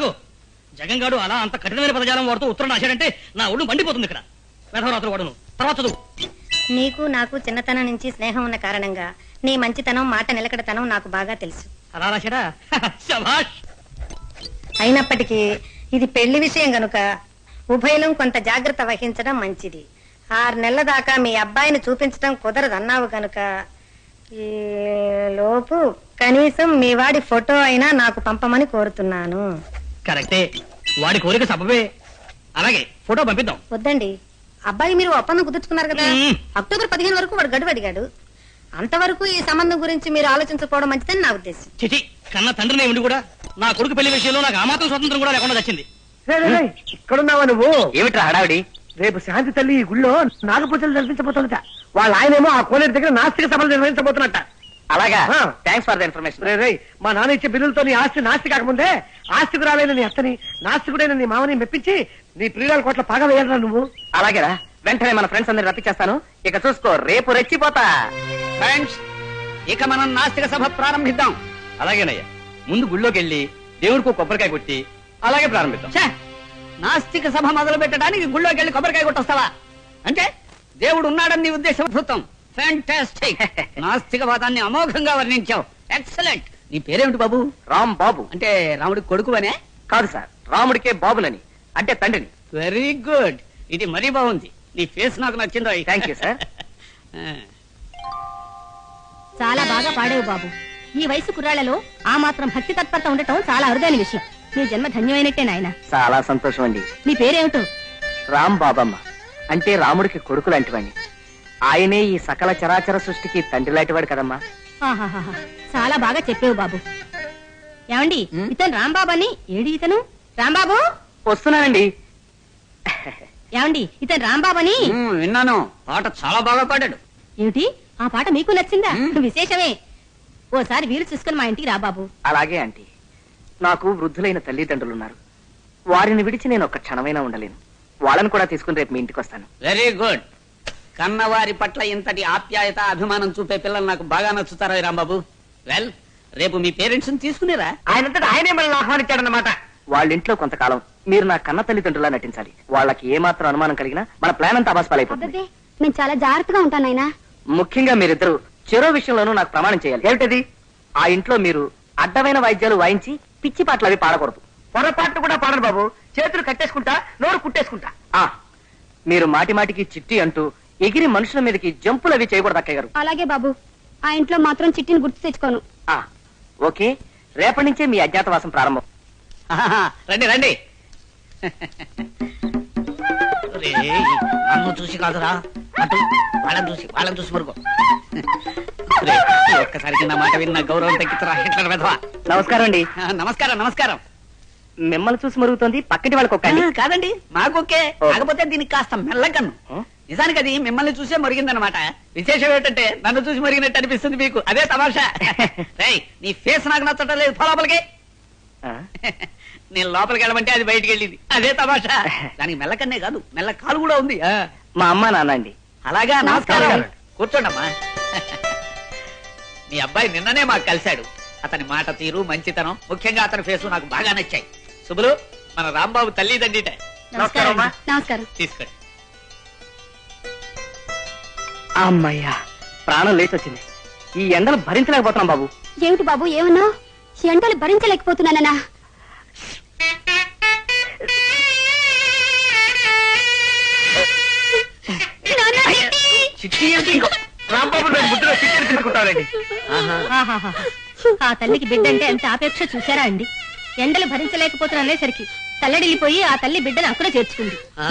ఆగు. జగన్ గారు అలా అంత కఠినమైన పదజాలం వాడుతూ ఉత్తరం రాశాడంటే నా ఒళ్ళు మండిపోతుంది ఇక్కడ. వేధవరాత్రులు వాడును. తర్వాత చదువు. నీకు నాకు చిన్నతనం నుంచి స్నేహం ఉన్న కారణంగా నీ మంచితనం మాట నిలకడతనం నాకు బాగా తెలుసు. అలా రాశాడా? శభాష్! అయినప్పటికీ ఇది పెళ్ళి విషయం గనుక ఉభయలం కొంత జాగ్రత్త వహించడం మంచిది. ఆరు నెలల దాకా మీ అబ్బాయిని చూపించడం కుదరదన్నావు గనుక ఈ లోపు కనీసం మీ వాడి ఫోటో అయినా నాకు పంపమని కోరుతున్నాను. కరెక్టే. వాడి కోరిక సబబే. అలాగే ఫోటో పంపిద్దాం. వద్దండి. అబ్బాయి మీరు ఒప్పందం కుదుర్చుకున్నారు కదా? మ్మ్. అక్టోబర్ పదిహేను వరకు వాడు గడువు అడిగాడు. అంతవరకు ఈ సంబంధం గురించి మీరు ఆలోచించకపోవడం మంచిదని నా ఉద్దేశం. చిచి కన్న తండ్రిని ఉండి కూడా నా కొడుకు పెళ్ళి విషయంలో నాకు ఆ మాత్రం స్వతంత్రం కూడా లేకుండా వచ్చింది. ఇక్కడున్నావా నువ్వు? ఏమిట్రా హడావిడి? రేపు శాంతి తల్లి ఈ గుళ్ళో నాగపూజలు జరిపించబోతుందట వాళ్ళ ఆయనేమో ఆ కోనేరు దగ్గర నాస్తిక సభలు నిర్వహించబోతున్నట్ట అలాగా? ఆ. థ్యాంక్స్ ఫర్ ద ఇన్ఫర్మేషన్ రే రేయ్ మా నాన్న ఇచ్చే బిల్లులతో నీ ఆస్తి నాస్తి కాకముందే ఆస్తికురాలైన నీ అత్తని నాస్తికుడైన నీ మామని మెప్పించి నీ ప్రియురాల కోట్ల పగ వేయరా నువ్వు. అలాగేరా వెంటనే మన ఫ్రెండ్స్ అందరిని రప్పించేస్తాను. ఇక చూసుకో రేపు రెచ్చిపోతా. ఫ్రెండ్స్ ఇక మనం నాస్తిక సభ ప్రారంభిద్దాం. అలాగేనయ్యా ముందు గుళ్ళోకి వెళ్ళి దేవుడికి కొబ్బరికాయ కొట్టి అలాగే ప్రారంభిద్దాం. నాస్తిక సభ మొదలు పెట్టడానికి గుళ్ళోకి వెళ్ళి కొబ్బరికాయ కొట్టొస్తావా? అంటే దేవుడు ఉన్నాడని నీ ఉద్దేశం. అద్భుతం. ఫ్యాంటాస్టిక్ నాస్తిక వాదాన్ని అమోఘంగా వర్ణించావు. ఎక్సలెంట్ నీ పేరేమిటి బాబు? రామ్ బాబు. అంటే రాముడి కొడుకు అనే కాదు సార్ రాముడికే బాబులని అంటే తండ్రిని. వెరీ గుడ్ ఇది మరీ బాగుంది. నీ ఫేస్ నాకు నచ్చిందో Thank you, sir. చాలా బాగా పాడేవు బాబు. ఈ వయసు కుర్రాళ్ళలో ఆ మాత్రం భక్తి తత్పరత ఉండటం చాలా అరుదైన విషయం. నీ జన్మ ధన్యమైనట్టే నాయన. చాలా సంతోషం అండి నీ పేరేమిటో? రామ్ బాబమ్మ. అంటే రాముడికి కొడుకు లాంటివాడిని ఆయనే ఈ సకల చరాచర సృష్టికి తండ్రి లాంటివాడు కదమ్మా. ఆహాహాహా. చాలా బాగా చెప్పేవు బాబు. ఏమండి ఇతను రాంబాబు అని ఏడి ఇతను? రాంబాబు? వస్తున్నానండి. ఏమండి ఇతను రాంబాబు అని విన్నాను. పాట చాలా బాగా పాడాడు. ఏమిటి? ఆ పాట మీకు నచ్చిందా? విశేషమే. ఓసారి వీలు చూసుకుని మా ఇంటికి రా బాబు. అలాగే ఆంటీ. నాకు వృద్ధులైన తల్లిదండ్రులున్నారు. వారిని విడిచి నేను ఒక్క క్షణమైనా ఉండలేను. వాళ్ళని కూడా తీసుకుని రేపు మీ ఇంటికి వస్తాను. Very good. కన్నవారి పట్ల ఇంతటి ఆప్యాయత అభిమానం చూపే పిల్లలు నాకు బాగా నచ్చుతారా రాంబాబు? వెల్ రేపు మీ పేరెంట్స్ తీసుకునేరా. ఆయనంతటా ఆయనే మనల్ని ఆహ్వానించాడన్నమాట. వాళ్ళ ఇంట్లో కొంతకాలం మీరు నా కన్న తల్లిదండ్రులా నటించాలి. వాళ్ళకి ఏమాత్రం అనుమానం కలిగినా మన ప్లాన్ అంతా అబాస్పాలైపోతుంది నేను చాలా జాగ్రత్తగా ఉంటాను నాయనా. ముఖ్యంగా మీరిద్దరు చెరో విషయంలోనూ నాకు ప్రమాణం చేయాలి. ఏమిటది? ఆ ఇంట్లో మీరు అడ్డమైన వాయిద్యాలు వాయించి పిచ్చి పాటలు అవి పాడకూడదు. పొరపాటు కూడా పాడరు బాబు. చేతులు కట్టేసుకుంటా నోరు కుట్టేసుకుంటా. ఆ మీరు మాటి మాటికి చిట్టి అంటూ ఎగిరి మనుషుల మీదకి జంపులు అవి చేయకూడదు అక్కయ్య గారు. అలాగే బాబు. ఆ ఇంట్లో మాత్రం చిట్టిని గుర్తు తెచ్చుకోను. ఆ, ఓకే. రేపటి నుంచే మీ అజ్ఞాతవాసం ప్రారంభం. రండి రండి. నన్ను చూసి కాదురా. అటు వాళ్ళని చూసి వాళ్ళని చూసి ఈ ఒక్కసారికి నా మాట విన్న గౌరవం తగ్గితరా హిట్లర్ వెధవా. నమస్కారం అండి. ఆ, నమస్కారం నమస్కారం. మిమ్మల్ని చూసి మరుగుతోంది పక్కటి వాళ్ళకి ఒక్కండి కాదండి మాకొకే. కాకపోతే దీనికి కాస్త మెల్లకన్ను ఆ? నిజానికి అది మిమ్మల్ని చూసే మరిగిందనమాట విశేషం ఏంటంటే నన్ను చూసి మరిగినట్టు అనిపిస్తుంది మీకు. అదే తమాషా. రేయ్ నీ ఫేస్ నాకు నచ్చటం లేదు. పో లోపలికి? నేను లోపలికి వెళ్ళమంటే అది బయటికి వెళ్ళింది. అదే తమాషా. దానికి మెల్లకన్నే కాదు. మెల్ల కాలు కూడా ఉంది. ఆ, మా అమ్మ నాన్న అండి. అలాగా? నమస్కారం. కూర్చోండమ్మా. మీ అబ్బాయి నిన్ననే మాకు కలిశాడు. అతని మాట తీరు మంచితనం ముఖ్యంగా అతని ఫేసు నాకు బాగా నచ్చాయి. శుభులు మన రాంబాబు తల్లి తండ్రిట నమస్కారం. నమస్కారం. తీసుకోండి. అమ్మయ్యా ప్రాణం లేచి వచ్చింది ఈ ఎండలు భరించలేకపోతున్నాం బాబు. ఏమిటి బాబు ఏమన్నా? ఎండలు భరించలేకపోతున్నానన్నా. ఆ తల్లికి బిడ్డంటే ఎంత ఆపేక్ష చూసారా అండి? ఎండలు భరించలేకపోతున్నా అనేసరికి తల్లడిల్లిపోయి ఆ తల్లి బిడ్డను అక్కడ చేర్చుకుంది. ఆ,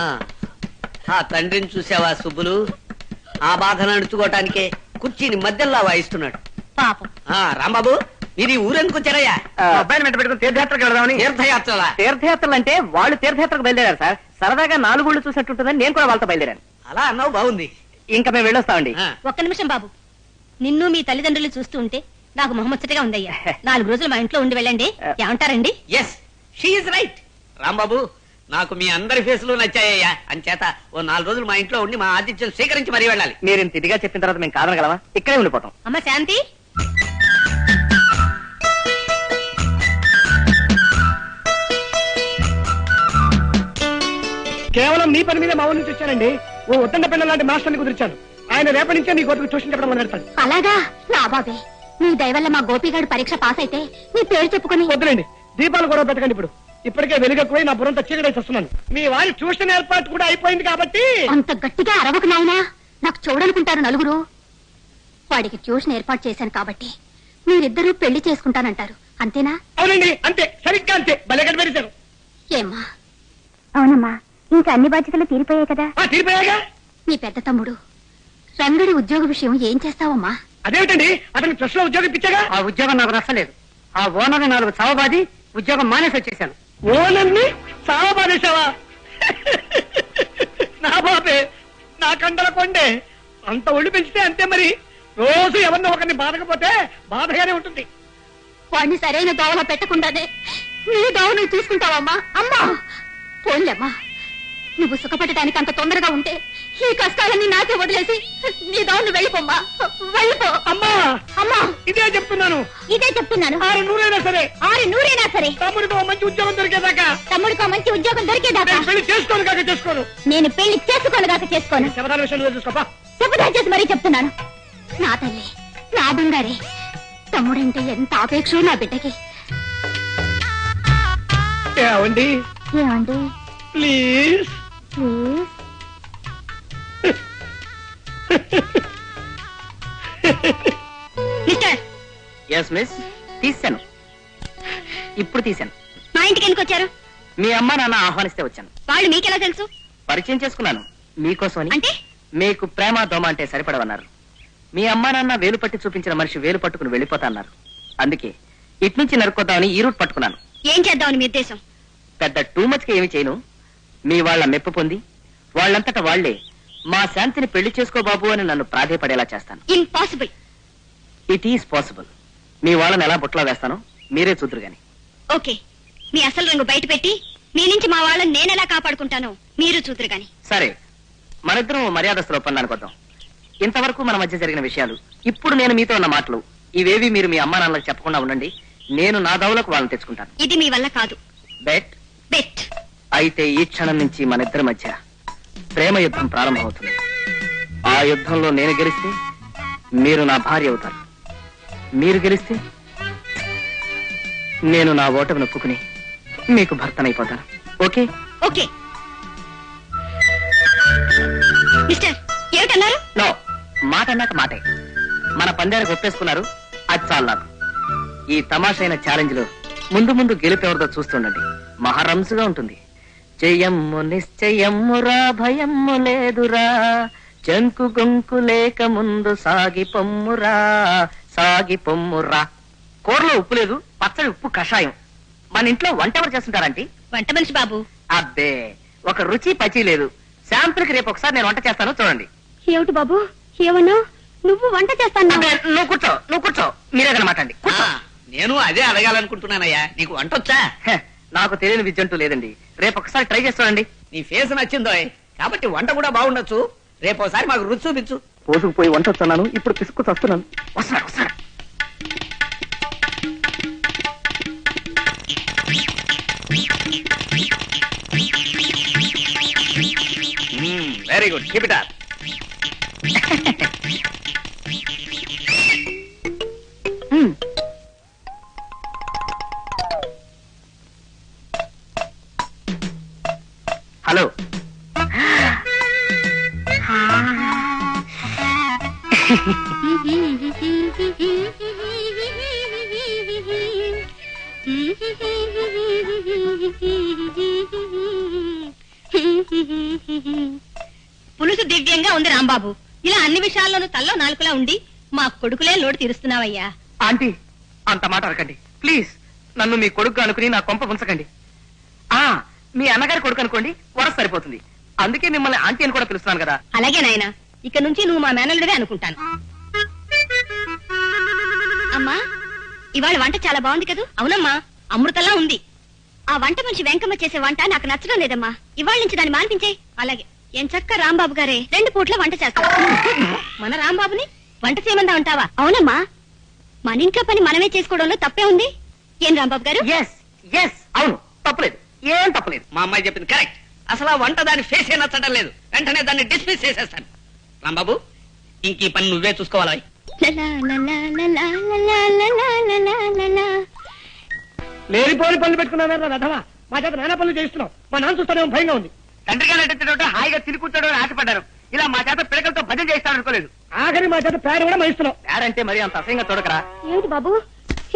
ఆ తండ్రిని చూసావా సుబ్బులు? ఆ బాధను అణుచుకోవటానికే కుర్చీని మధ్యలో వాయిస్తున్నాడు. పాపం. ఆ రాంబాబు మీరు ఈ ఊరెందుకు వచ్చారయ్యా అబ్బాయిని వెంట పెట్టుకుని తీర్థయాత్రకు వెళదామని. తీర్థయాత్రలా? తీర్థయాత్రలు అంటే వాళ్ళు తీర్థయాత్రకు బయలుదేరారు సార్. సరదాగా నాలుగుళ్ళు చూసినట్టుంటుందని నేను కూడా వాళ్ళతో బయలుదేరాను. అలా అన్నావు బాగుంది. ఇంకా మేము వెళ్ళొస్తామండి. ఒక్క నిమిషం బాబు. నిన్ను మీ తల్లిదండ్రులు చూస్తూ ఉంటే నాకు మొహమ్మచ్చటగా ఉందయ్యా. నాలుగు రోజులు మా ఇంట్లో ఉండి వెళ్ళండి. ఏమంటారండి? ఎస్ షీఈ్ రైట్ రాంబాబు నాకు మీ అందరి ఫేసులు నచ్చాయ్యా. అంచేత ఓ నాలుగు రోజులు మా ఇంట్లో ఉండి మా ఆతిథ్యం స్వీకరించి మరీ వెళ్ళాలి. మీరు ఇంత ఇదిగా చెప్పిన తర్వాత మేము కాదనగలమా? ఇక్కడే ఉండిపోతాం. అమ్మ శాంతి? కేవలం మీ పని మీద మా ఊరి నుంచి వచ్చానండి. ఓ ఉద్దండ పిల్లల లాంటి మాస్టర్ని కుదిరిచాను ఆయన రేపటి నుంచే మీ గోపికి ట్యూషన్ చెప్పడం మొదలెడతాడు అలాగా? నా బాబే నీ దయవల్ల మా గోపిగాడు పరీక్ష పాస్ అయితే నీ పేరు చెప్పుకొని వద్దులేండి. దీపాలు గొడవ పెట్టకండి ఇప్పుడు. ఇప్పటికే వెలుగక్కుపోయి నా బుర్రంతా చీకటి వస్తున్నాను మీ వారి ట్యూషన్ ఏర్పాటు కూడా అయిపోయింది కాబట్టి. అంత గట్టిగా అరవకు నాయనా. నాకు చూడనుకుంటారు నలుగురు. వాడికి ట్యూషన్ ఏర్పాటు చేశాను కాబట్టి మీరిద్దరూ పెళ్ళి చేసుకుంటానంటారు. అంతేనా? అవునండి అంతే. సరిగ్గా అంతే. భలే కనిపెట్టారు ఏమ్మా. అవునమ్మా ఇంకా అన్ని బాధ్యతలు తీరిపోయాయి కదా? ఆ తీరిపోయాగా? నీ పెద్ద తమ్ముడు రంగడి ఉద్యోగ విషయం ఏం చేస్తావమ్మా? అదేమిటండి? అతనికి ప్రెస్లో ఉద్యోగం ఇప్పించాగా? ఆ ఉద్యోగం నాకు నచ్చలేదు. ఆ ఓనర్ నాలుగు చవబాది ఉద్యోగం మానేసి వచ్చేసాను. ఓనల్ని సావబాదేశావా నా బాబే నా కండల కొండే. అంత ఒళ్ళు పెంచితే అంతే మరి. రోజు ఎవరినో ఒకరిని బాధకపోతే బాధగానే ఉంటుంది. వాడిని సరైన దోవలో పెట్టకుండానే నీ దోవ నువ్వు చూసుకుంటావమ్మా అమ్మా. పోన్లేమ్మా నువ్వు సుఖపడటానికి అంత తొందరగా ఉంటే ఈ కష్టాలన్నీ నాకే వదిలేసి నీ నువ్వు వెళ్ళిపోమ్మా వెళ్ళిపో. అమ్మా! అమ్మా! ఇదే చెప్తున్నాను. ఇదే చెప్తున్నాను. ఆరు నూరైనా సరే. ఆరు నూరైనా సరే. తమ్ముడికి మంచి ఉద్యోగం దొరికేదాకా. తమ్ముడికో మంచి ఉద్యోగం దొరికేదాకా. పెళ్ళి చేసుకోను కాక చేసుకోను. నేను పెళ్ళి చేసుకోనుగాక చేసుకోను. శబదాల విషయంలో చూసుకోపా. చేసి మరీ చెప్తున్నాను. నా తల్లి నా బంగారే తమ్ముడంటే ఎంత ఆపేక్షో నా బిడ్డకి. ఏమండి? ఏమండి? ప్లీజ్. ప్లీజ్. ఎస్ మిస్ తీసాను ఇప్పుడు తీశాను. మా ఇంటికి ఎందుకు వచ్చారు? మీ అమ్మ నాన్న ఆహ్వానిస్తే వచ్చాను. వాళ్ళు మీకెలా తెలుసు? పరిచయం చేసుకున్నాను. మీకోసమని అంటే? మీకు ప్రేమ దోమ అంటే సరిపడవన్నారు. మీ అమ్మా నాన్న వేలు పట్టి చూపించిన మనిషి వేలు పట్టుకుని వెళ్ళిపోతా అన్నారు అందుకే ఇటు నుంచి నరుక్కొద్దామని ఈ రూట్ పట్టుకున్నాను. ఏం చేద్దామని మీ ఉద్దేశం? పెద్ద టూ మచ్గా ఏమి చేయను. మీ వాళ్ళ మెప్పు పొంది వాళ్ళంతట వాళ్ళే మా శాంతిని పెళ్ళి చేసుకో బాబు అని నన్ను ప్రాధేయపడేలా చేస్తాను. ఇంపాసిబుల్ ఇట్ ఈస్ పాసిబుల్ మీ వాళ్ళని ఎలా బుట్టలో వేస్తానో మీరే చూద్దరు గాని. ఓకే. మీ అసలు రంగు బయట పెట్టి మీ నుంచి మా వాళ్ళని నేనెలా కాపాడుకుంటానో మీరు చూద్దరు గాని. సరే. మనిద్దరం మర్యాదస్తుల ఒప్పందానికి వద్దాం. ఇంతవరకు మన మధ్య జరిగిన విషయాలు ఇప్పుడు నేను మీతో ఉన్న మాటలు ఇవేవి మీరు మీ అమ్మా నాన్నలకు చెప్పకుండా ఉండండి. నేను నా దౌలకు వాళ్ళని తెచ్చుకుంటాను. ఇది మీ వల్ల కాదు. బెట్. బెట్. అయితే ఈ క్షణం నుంచి మన ఇద్దరి మధ్య ప్రేమ యుద్ధం ప్రారంభమవుతుంది. ఆ యుద్ధంలో నేను గెలిస్తే మీరు నా భార్య అవుతారు. మీరు గెలిస్తే నేను నా ఓటమి నొప్పుకుని మీకు భర్తనైపోతాను. ఓకే? ఓకే. మిస్టర్ ఏమిటన్నారు? నో మాట అన్నాక మాటే. మన పందానికి ఒప్పేసుకున్నారు అది చాలు నాకు. ఈ తమాషైన ఛాలెంజ్లో ముందు ముందు గెలుపెవరిదో చూస్తుండండి. మహారంసుగా ఉంటుంది. జయమ్ము నిశ్చయమ్మురా భయమ్ము లేదురా. జంకు గొంకు లేక ముందు సాగి పొమ్మురా సాగి పొమ్మురా కూరలో ఉప్పు లేదు పచ్చడి ఉప్పు కషాయం. మన ఇంట్లో వంట ఎవరు చేస్తుంటారంటే వంట మనిషి బాబు. అబ్బే ఒక రుచి పచి లేదు. శాంపుల్కి రేపు ఒకసారి నేను వంట చేస్తాను చూడండి. ఏమిటి బాబు? ఏమన్నా? నువ్వు వంట చేస్తాను అబ్బే, నువ్వు కూర్చో నువ్వు కూర్చో. మీరే కూర్చో. నేను అదే అడగాలనుకుంటున్నానయ్యా. నీకు వంట వచ్చా? హె, నాకు తెలియని విద్య అంటూ లేదండి. రేపు ఒకసారి ట్రై చేసి చూడండి. నీ ఫేస్ నచ్చిందో? కాబట్టి వంట కూడా బాగుండొచ్చు. రేపు ఒకసారి మాకు రుచి చూపించు. పోసుకుపోయి వంట వస్తున్నాను ఇప్పుడు పిసుకు వస్తున్నాను వస్తాను వస్తాను very good keep it up పులుసు దివ్యంగా ఉంది రాంబాబు. ఇలా అన్ని విషయాల్లోనూ తల్లో నాలుకలా ఉండి మా కొడుకులే లోటు తీరుస్తున్నావయ్యా. ఆంటీ అంత మాట అనకండి ప్లీజ్ నన్ను మీ కొడుకు అనుకుని నా కొంప ఉంచకండి. ఆ మీ అన్నగారి కొడుకు అనుకోండి వరస సరిపోతుంది. అందుకే మిమ్మల్ని ఆంటీ అని కూడా పిలుస్తున్నాను కదా. అలాగే నాయన ఇక నుంచి నువ్వు మా మేనల్లుడే అనుకుంటాను. అమ్మా ఇవాళ వంట చాలా బాగుంది కదూ? అవునమ్మా అమృతలా ఉంది. ఆ వంట మనిషి వెంకమ్మ చేసే వంట నాకు నచ్చడం లేదమ్మా. ఇవాళ నుంచి దాన్ని మానిపించే. అలాగే ఏం చక్క రాంబాబు గారే రెండు పూట్ల వంట చేస్తారు మన రాంబాబుని వంట చేయమందా ఉంటావా? అవునమ్మా. మన ఇంట్లో పని మనమే చేసుకోవడంలో తప్పే ఉంది. ఏం రాంబాబు గారు? ఎస్ ఎస్ అవును తప్పలేదు. ఏం తప్పలేదు. మా అమ్మాయి చెప్పింది కరెక్ట్ అసలు ఆ వంట దాని ఫేస్ నచ్చడం లేదు. వెంటనే దాన్ని డిస్మిస్ చేసేస్తాను. రాంబాబు ఇంక ఈ పని నువ్వే చూసుకోవాలి? లలా, లలా, లలా, లలా, లలా, లలా, లలా. లేనిపోని పనులు పెట్టుకున్నావు రథమా మా చేత నానా పనులు చేస్తున్నావు మా నాన్న చూస్తానే భయంగా ఉంది. తండ్రిగా నటించడం హాయిగా తిని కూర్చోడం అని ఆశపడ్డారు ఇలా మా చేత పిడకలతో భజన చేస్తాను అనుకోలేదు. ఆఖరి మా చేత పేరు కూడా మహిస్తున్నావు పేరంటే మరి అంత అసహ్యంగా చూడకరా. ఏమిటి బాబు?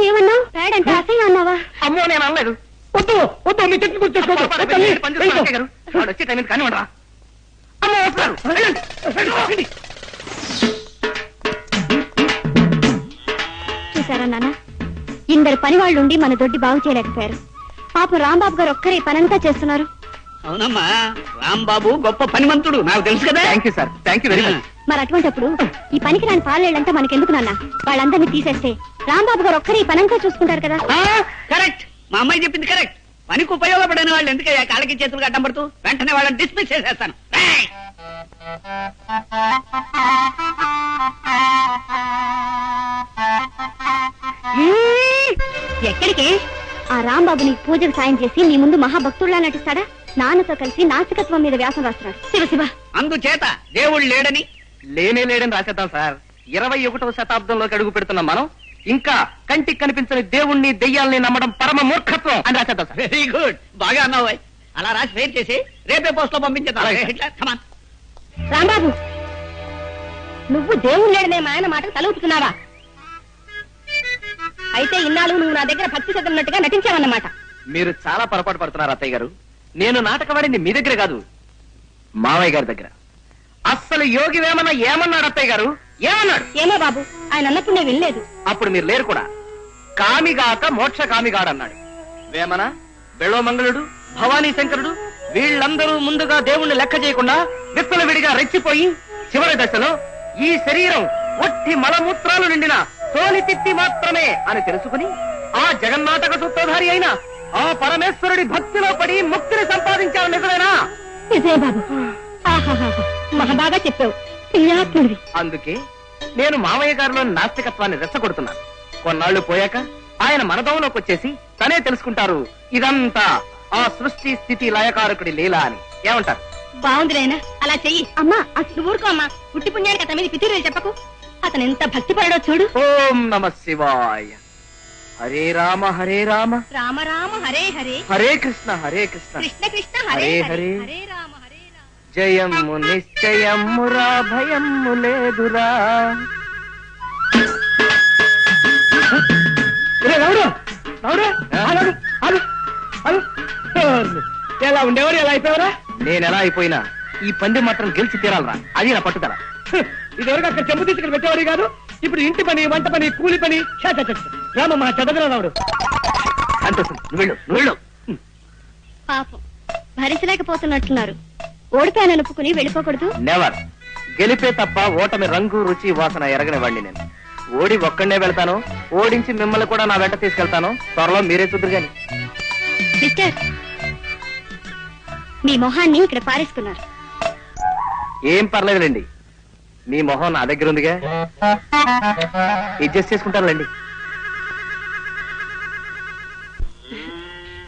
ఏమన్నావు? ప్యాడ్ అంటే అసహ్యం అన్నావా? అమ్మో నేను అనలేదు. వద్దు వద్దు మీ చెట్టు గుర్తు వచ్చే టైం కానీ ఉండరా అమ్మో వస్తున్నారు. వెళ్ళండి. వెళ్ళండి. చూసారా నాన్న ఇందరు పని వాళ్ళు ఉండి మన దొడ్డి బాగు చేయలేకపోయారు. పాపం రాంబాబు గారు ఒక్కరే పనంతా చేస్తున్నారు. అవునమ్మా రాంబాబు గొప్ప పనిమంతుడు నాకు తెలుసు కదా. Thank you sir thank you very much మరి అటువంటప్పుడు ఈ పనికి రాని పాలేళ్ళంతా మనకెందుకు నాన్న? వాళ్ళందరినీ తీసేస్తే రాంబాబు గారు ఒక్కరే ఈ పనంతా చూసుకుంటారు కదా. కరెక్ట్ మా అమ్మాయి చెప్పింది కరెక్ట్ పనికి ఉపయోగపడిన వాళ్ళు ఎందుకయ్యా కాళ్ళకి చేతులు అడ్డం పడుతూ వెంటనే వాళ్ళని డిస్మిస్ చేసేస్తాను! ఎక్కడికి? ఆ రాంబాబు నీకు పూజకు సాయం చేసి నీ ముందు మహాభక్తుల్లా నటిస్తాడా? నాన్నతో కలిసి నాస్తికత్వం మీద వ్యాసం రాస్తున్నాడు. శివ శివ. అందుచేత దేవుడు లేడని? లేనే లేడని రాసేద్దాం సార్. ఇరవై ఒకటవ శతాబ్దంలోకి అడుగు పెడుతున్న మనం ఇంకా కంటికి కనిపించని దేవుణ్ణి దెయ్యాల్ని నమ్మడం పరమ మూర్ఖత్వం అని రాసేద్దాం సార్. Very good. బాగా అన్నావు. అలా రాసి ఫెయిల్ చేసి రేపే పోస్ట్లో పంపించేద్దాం. రాంబాబు నువ్వు దేవుడు లేడనే మా ఆయన మాటకు తలూపుతున్నావా? అయితే ఇన్నాళ్ళు నువ్వు నా దగ్గర భక్తి శ్రద్ధ ఉన్నట్టుగా నటించావన్నమాట. మీరు చాలా పొరపాటు పడుతున్నారు అత్తయ్య గారు. నేను నాటకవాడింది మీ దగ్గర కాదు మావయ్య గారి దగ్గర. అస్సలు యోగి వేమన ఏమన్నాడు అత్తయ్య గారు? ఏమన్నాడు? ఏమో బాబు ఆయన అన్నప్పుడు నేను వినలేదు. అప్పుడు మీరు లేరు కూడా. కామిగాక మోక్ష కామిగాడన్నాడు. వేమన బెళోమంగళుడు భవానీ శంకరుడు వీళ్ళందరూ ముందుగా దేవుణ్ణి లెక్క చేయకుండా విచ్చలవిడిగా రెచ్చిపోయి చివరి దశలో ఈ శరీరం ఒట్టి మలమూత్రాలు నిండిన సోలి తిత్తి మాత్రమే అని తెలుసుకుని ఆ జగన్నాటక సూత్రధారి అయిన ఆ పరమేశ్వరుడి భక్తిలో పడి ముక్తిని సంపాదించారు నిజమేనా? నిజమే బాబు. చెప్పావు. అందుకే నేను మామయ్య గారిలో నాస్తికత్వాన్ని రెచ్చగొడుతున్నాను. కొన్నాళ్ళు పోయాక ఆయన మనదంలోకి వచ్చేసి తనే తెలుసుకుంటారు ఇదంతా ఆ సృష్టి స్థితి లయకారకుడి లీల అని. ఏమంటారు? బాగుంది నాయనా. అలా చెయ్యి. అమ్మా అసలు ఊరుకో అమ్మా. పుట్టి పుణ్యానికి అతని మీద పితూరు చెప్పకు. అతను ఎంత భక్తి పడడో చూడు. ఓం నమ శివాయ. హరే రామ హరే రామ. రామ రామ హరే హరే. హరే కృష్ణ హరే కృష్ణ. కృష్ణ కృష్ణ హరే హరే హరే. రామ హరే రామ. జయము నిశ్చయమురా భయము లేదురా. ఎలా ఉండేవారు ఎలా అయిపోయావరా? నేను ఎలా అయిపోయినా ఈ పంది మాత్రం గెలిచి తీరాలరా. అది నా పట్టుదల. ఇదివరకు అక్కడ చెంపు తీసుకుని పెట్టేవారు కాదు ఇప్పుడు ఇంటి పని వంట పని కూలి పని. రామ మా చదవరా రావుడు పాపం భరించలేకపోతున్నట్టున్నారు. ఓడిపోయాను ఒప్పుకుని వెళ్ళిపోకూడదు? నెవర్ గెలిపే తప్ప ఓటమి రంగు రుచి వాసన ఎరగని వాడిని నేను. ఓడి ఒక్కడనే వెళ్తాను ఓడించి మిమ్మల్ని కూడా నా వెంట తీసుకెళ్తాను. త్వరలో మీరే చూద్దరు గాని మిస్టర్ మీ మొహాన్ని ఇక్కడ పారేసుకున్నారు. ఏం పర్లేదులేండి. నీ మొహం నా దగ్గర ఉందిగా. అడ్జస్ట్ చేసుకుంటారులేండి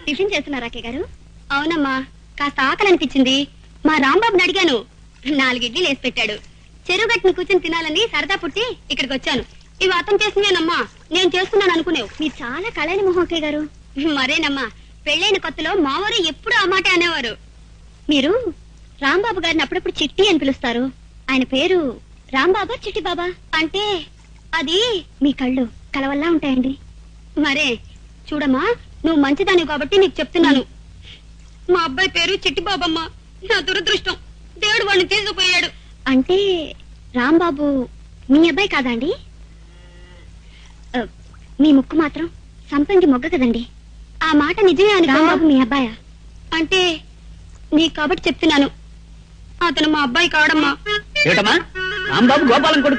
టిఫిన్ చేస్తున్నారా అక్కయ్య గారు? అవునమ్మా కాస్త ఆకలి అనిపించింది మా రాంబాబుని అడిగాను. నాలుగిడ్లీ లేసి పెట్టాడు. చెరువు గట్టిని కూర్చొని తినాలని సరదా పుట్టి ఇక్కడికి వచ్చాను. ఇవి అర్థం చేసినవేనమ్మా నేను చేస్తున్నాను అనుకునేవు. మీరు చాలా కళైన మొహం గారు. మరేనమ్మా పెళ్ళైన కొత్తలో మావారు ఎప్పుడు ఆ మాట అనేవారు. మీరు రాంబాబు గారిని అప్పుడప్పుడు చిట్టి అని పిలుస్తారు. ఆయన పేరు రాంబాబా చిట్టి బాబా? అంటే అది మీ కళ్ళు కలవల్లా ఉంటాయండి. మరే చూడమ్మా నువ్వు మంచిదానివి కాబట్టి నీకు చెప్తున్నాను. మా అబ్బాయి పేరు చిట్టి బాబమ్మ. నా దురదృష్టం. దేవుడు వాడిని తీసుకుపోయాడు అంటే రాంబాబు మీ అబ్బాయి కాదండి? మీ ముక్కు మాత్రం సంపంగి మొగ్గ కదండి. ఆ మాట నిజమే అని రాంబాబు మీ అబ్బాయా? అంటే నీకు కాబట్టి చెప్తున్నాను. అతను మా అబ్బాయి కావడమ్మా. రాంబాబు గోపాలం కొడుకు.